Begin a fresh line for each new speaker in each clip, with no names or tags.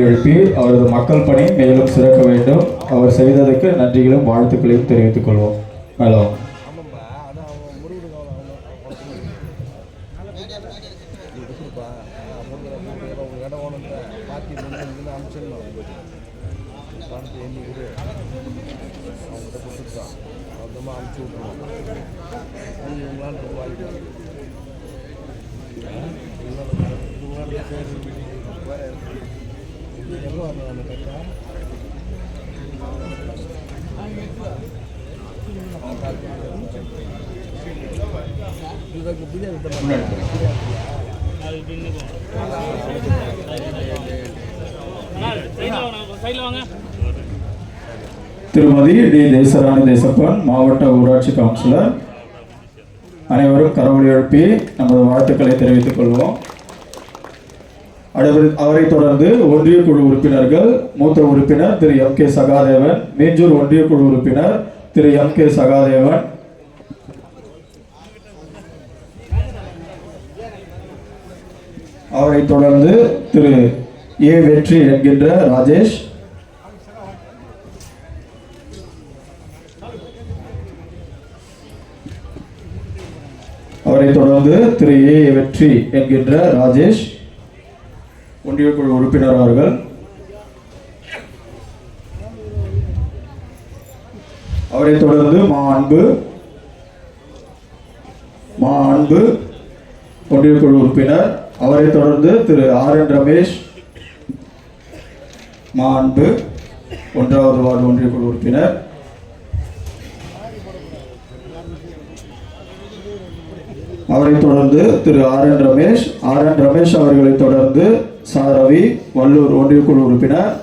எழுப்பி அவரது மக்கள் பணி மேலும் சிறக்க வேண்டும். அவர் செய்ததற்கு நன்றிகளும் வாழ்த்துக்களையும் தெரிவித்துக் கொள்வோம். ஹலோ.
சைடில்
திருமதி டி. தேசராணி தேசப்பன் மாவட்ட ஊராட்சி கவுன்சிலர். அனைவரும் கரவொலி எழுப்பி நமது வாழ்த்துக்களை தெரிவித்துக் கொள்வோம். அடுத்து அவரைத் தொடர்ந்து ஒன்றிய குழு உறுப்பினர்கள் மூத்த உறுப்பினர் திரு எம் கே சகாதேவன் மேஞ்சூர் ஒன்றிய குழு உறுப்பினர் திரு எம் கே சகாதேவன். அவரைத் தொடர்ந்து திரு ஏ வெற்றி என்கின்ற ராஜேஷ். அவரைத் தொடர்ந்து திரு ஏ வெற்றி என்கின்ற ராஜேஷ். ஒன்றிய குழு உறுப்பினர் அவர்கள். அவரைத் தொடர்ந்து மா அன்பு மா அன்பு ஒன்றிய குழு உறுப்பினர் அவரைத் தொடர்ந்து திரு ஆர் என் ரமேஷ் மா அன்பு ஒன்றாவது வார்டு ஒன்றிய குழு உறுப்பினர். அவரைத் தொடர்ந்து திரு R N Ramesh R N Ramesh அவர்களைத் தொடர்ந்து சா ரவி வள்ளூர் ஒன்றிய குழு உறுப்பினர்.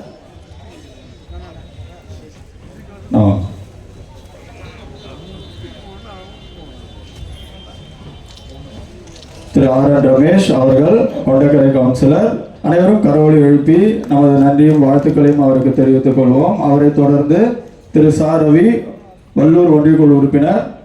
ஆ. திரு ஆர் என் ரமேஷ் அவர்கள் கொண்டக்கரை கவுன்சிலர். அனைவரும் கரவொலி எழுப்பி நமது நன்றியும் வாழ்த்துக்களையும் அவருக்கு தெரிவித்துக் கொள்வோம். அவரைத் தொடர்ந்து திரு சா ரவி வள்ளூர் ஒன்றிய குழு உறுப்பினர்.